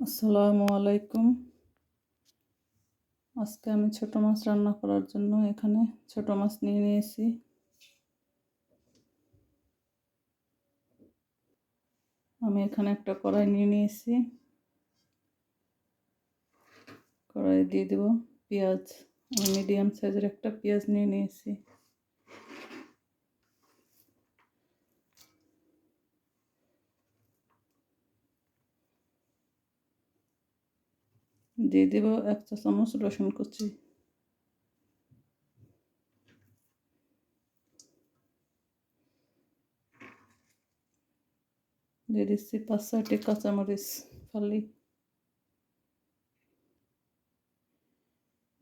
আসসালামু আলাইকুম। আজকে আমি ছোট মাছ রান্না করার জন্য এখানে ছোট মাছ নিয়ে নিয়েছি। আমি এখানে একটা কড়াই নিয়ে নিয়েছি। কড়াই দিয়ে দেব পেঁয়াজ। আমি মিডিয়াম সাইজের একটা পেঁয়াজ নিয়ে নিয়েছি। দিয়ে দেব এক চা চামচ রসুন কুচি। দিয়ে দিচ্ছি পাঁচ ছয়টি কাঁচামরিচ ফালি।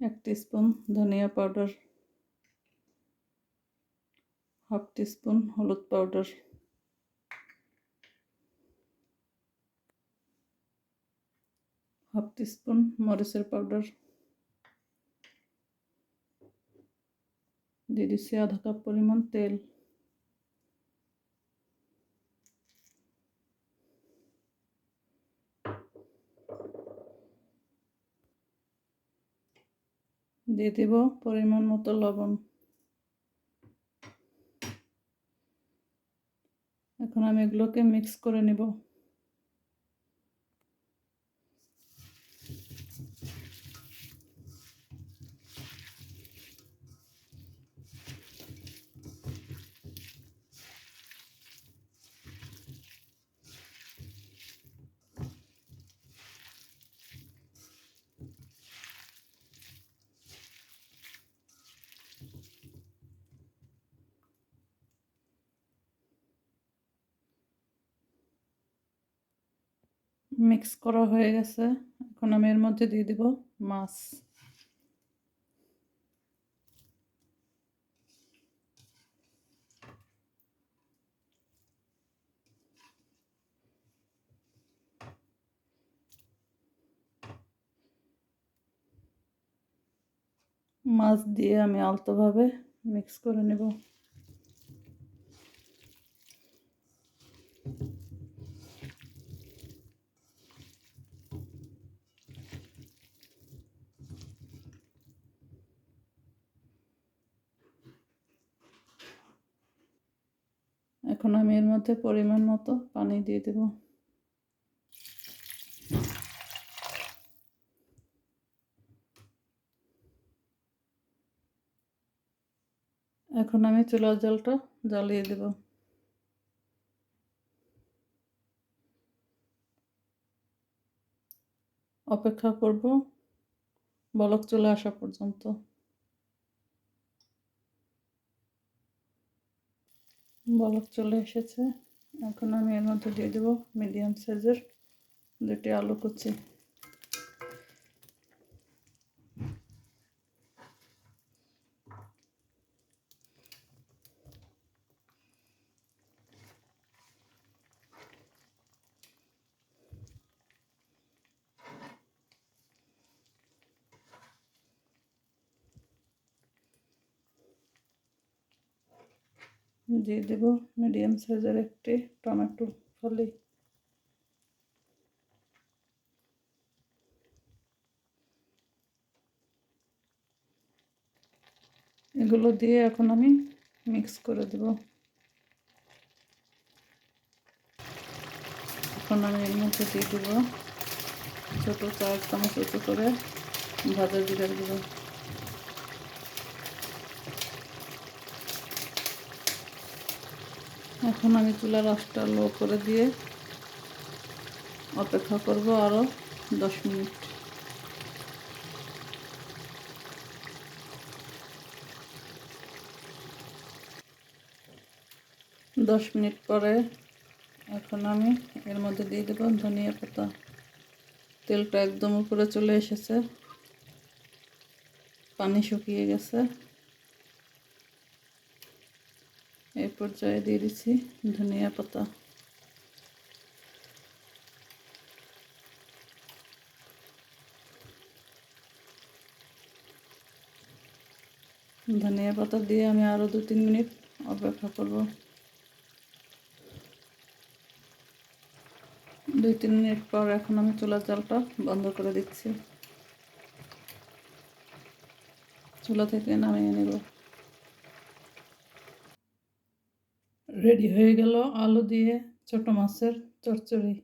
এক স্পুন ধনিয়া পাউডার। হাফ স্পুন হলুদ পাউডার। হাফ টিস্পুন মরিচের পাউডার। দিয়ে দিচ্ছি আধা কাপ পরিমাণ তেল। দিয়ে দেব পরিমাণ মতো লবণ। এখন আমি এগুলোকে মিক্স করে নেব। মিক্স করা হয়ে গেছে। এখন আমি এর মধ্যে দিয়ে দিব মাছ। মাছ দিয়ে আমি আলতোভাবে মিক্স করে নেব। এখন আমি এর মধ্যে পরিমাণ মতো পানি দিয়ে দেব। এখন আমি চুলার জলটা জ্বালিয়ে দেব। অপেক্ষা করব বলক চলে আসা পর্যন্ত। বলক চলে এসেছে। এখন আমি এর মধ্যে দিয়ে দেবো মিডিয়াম সাইজের দুটি আলু কুচি। দিয়ে দেব মিডিয়াম সাইজের একটি টমেটো ফলি। এগুলো দিয়ে এখন আমি মিক্স করে দেব। এখন আমি এর মধ্যে দিয়ে দেব ছোটো চার চামচ করে ভাজা জিরার গুঁড়ো এখন আমি চুলার আঁচটা লো করে দিয়ে অপেক্ষা করব আরও দশ মিনিট। দশ মিনিট পরে এখন আমি এর মধ্যে দিয়ে দেবো ধনিয়া পাতা। তেলটা একদম উপরে চলে এসেছে। পানি শুকিয়ে গেছে। এই পর্যায়ে দিয়ে দিচ্ছি ধনিয়া পাতা। ধনিয়া পাতা দিয়ে আমি আরও দু তিন মিনিট অপেক্ষা করব। দুই তিন মিনিট পর এখন আমি চুলার জালটা বন্ধ করে দিচ্ছি। চুলা থেকে নামিয়ে নেব। রেডি হয়ে গেল আলু দিয়ে ছোট মাছের চচ্চড়ি।